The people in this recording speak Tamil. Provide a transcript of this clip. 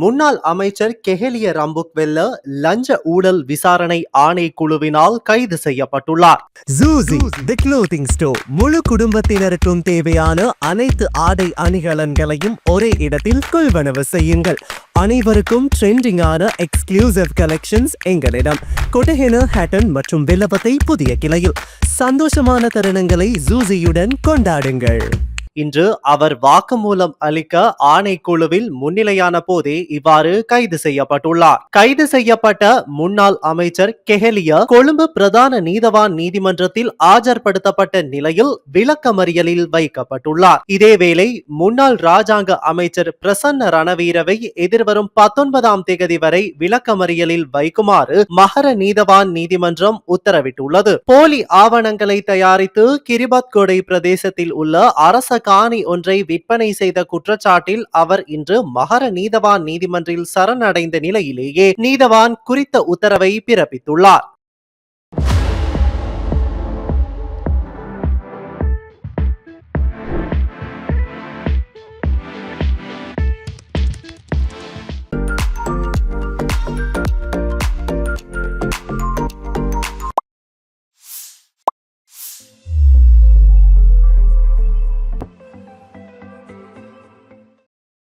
முன்னாள் அமைச்சர் கெஹலிய ரம்புக்வெல்ல லஞ்ச ஊழல் விசாரணை ஆணைக்குழுவினால் கைது செய்யப்பட்டுள்ளார். ஜூசி தி க்ளோதிங் ஸ்டோர் முழு குடும்பத்தினருக்கும் தேவையான அனைத்து ஆடை அணிகலன்களையும் ஒரே இடத்தில் கொள்வனவு செய்யுங்கள். அனைவருக்கும் ட்ரெண்டிங்கான எக்ஸ்க்ளூசிவ் கலெக்ஷன்ஸ் எங்களிடம். கொட்டஹென ஹேட்டன் மற்றும் வில்லபத்தை புதிய கிளையில். சந்தோஷமான தருணங்களை ஜூசியுடன் கொண்டாடுங்கள். இன்று அவர் வாக்குமூலம் அளிக்க ஆணைக்குழுவில் முன்னிலையான போதே இவ்வாறு கைது செய்யப்பட்டுள்ளார். கைது செய்யப்பட்ட முன்னாள் அமைச்சர் கெஹலியா கொழும்பு பிரதான நீதவான் நீதிமன்றத்தில் ஆஜர்படுத்தப்பட்ட நிலையில் விளக்கமறியலில் வைக்கப்பட்டுள்ளார். இதேவேளை முன்னாள் ராஜாங்க அமைச்சர் பிரசன்ன ரணவீரவை எதிர்வரும் பத்தொன்பதாம் தேதி வரை விளக்கமறியலில் வைக்குமாறு மகர நீதவான் நீதிமன்றம் உத்தரவிட்டுள்ளது. போலி ஆவணங்களை தயாரித்து கிரிபத்கொடை பிரதேசத்தில் உள்ள அரச காணி ஒன்றை விற்பனை செய்த குற்றச்சாட்டில் அவர் இன்று மகர நீதவான் நீதிமன்றில் சரணடைந்த நிலையிலேயே நீதவான் குறித்த உத்தரவை பிறப்பித்துள்ளார்.